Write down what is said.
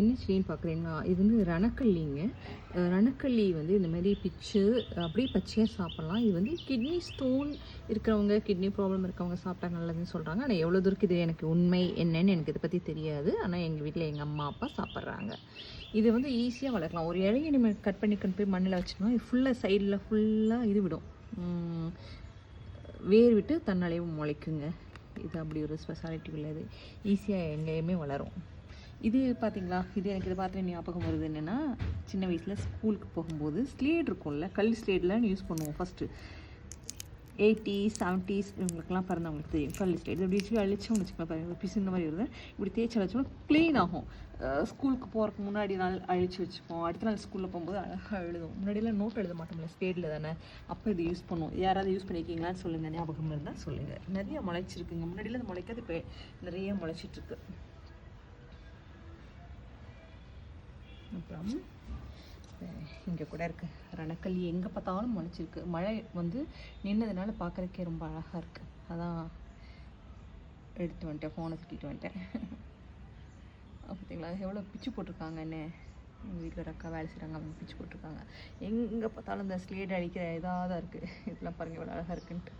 என்ன செடின்னு பார்க்குறீங்களா இது வந்து ரணக்கள்ளிங்க ரணக்கள்ளி வந்து இந்த மாதிரி பிச்சு அப்படியே பச்சையாக சாப்பிட்லாம். இது வந்து கிட்னி ஸ்டோன் இருக்கிறவங்க கிட்னி ப்ராப்ளம் இருக்கவங்க சாப்பிட்டா நல்லதுன்னு சொல்கிறாங்க ஆனால் எவ்வளோ தூரம் இது எனக்கு உண்மை என்னன்னு எனக்கு இதை பற்றி தெரியாது. ஆனால் எங்கள் வீட்டில் எங்கள் அம்மா அப்பா சாப்பிட்றாங்க. இது வந்து ஈஸியாக வளர்க்கலாம். ஒரு இலையை நம்ம கட் பண்ணி கொண்டு போய் மண்ணில் வச்சோம்னா இது ஃபுல்லாக சைடில் ஃபுல்லாக இது விடும். வேர் விட்டு தன்னாலேயே முளைக்குங்க. இது அப்படி ஒரு ஸ்பெஷாலிட்டி உள்ளது. ஈஸியாக எங்கேயுமே வளரும். இது பார்த்தீங்களா இது எனக்கு இதை பார்த்து ஞாபகம் வருது என்னென்னா சின்ன வயசில் ஸ்கூலுக்கு போகும்போது ஸ்லேட் இருக்கும்ல கல் ஸ்லேட்லாம் யூஸ் பண்ணுவோம் ஃபஸ்ட்டு எயிட்டி செவன்ட்டீஸ் இவங்களுக்குலாம் பிறந்தவங்களுக்கு தெரியும். கல் ஸ்லேட். இப்படி வச்சு அழிச்சோம்னு வச்சுக்கலாம் பாருங்க பிசு இந்த மாதிரி வருது. இப்படி தேய்ச்சி அழிச்சோம்னா க்ளீன் ஆகும். ஸ்கூலுக்கு போகிறதுக்கு முன்னாடி நாள் அழிச்சு வச்சுப்போம். அடுத்த நாள் ஸ்கூலில் போகும்போது அழகாக எழுதும் முன்னாடியெல்லாம் நோட் எழுத மாட்டோம்ல ஸ்லேட்டில் தானே. அப்போ இது யூஸ் பண்ணுவோம். யாராவது யூஸ் பண்ணியிருக்கீங்களான்னு சொல்லுங்கள் ஞாபகம் இருந்தால் சொல்லுங்கள் நிறைய முளைச்சிருக்குங்க. முன்னாடியெல்லாம் அது முளைக்காது இப்போ நிறைய முளைச்சிட்ருக்கு அப்புறம் இங்கே கூட இருக்குது ரணக்கல் எங்கே பார்த்தாலும் முளைச்சிருக்கு. மழை வந்து நின்னதுனால பார்க்குறக்கே ரொம்ப அழகாக இருக்குது அதான் எடுத்து வந்துட்டேன் ஃபோனை தூக்கிட்டு வந்துட்டேன். பார்த்தீங்களா எவ்வளோ பிச்சு போட்டிருக்காங்க என்ன? எங்கள் வீட்டில் ஒரு அக்கா வேலை செய்கிறாங்க அவங்க பிச்சு போட்டிருக்காங்க. எங்கே பார்த்தாலும் இந்த ஸ்லேட் அடிக்கிற இதாக தான் இருக்குது இதெல்லாம் பாருங்கள் எவ்வளோ அழகாக இருக்குன்ட்டு.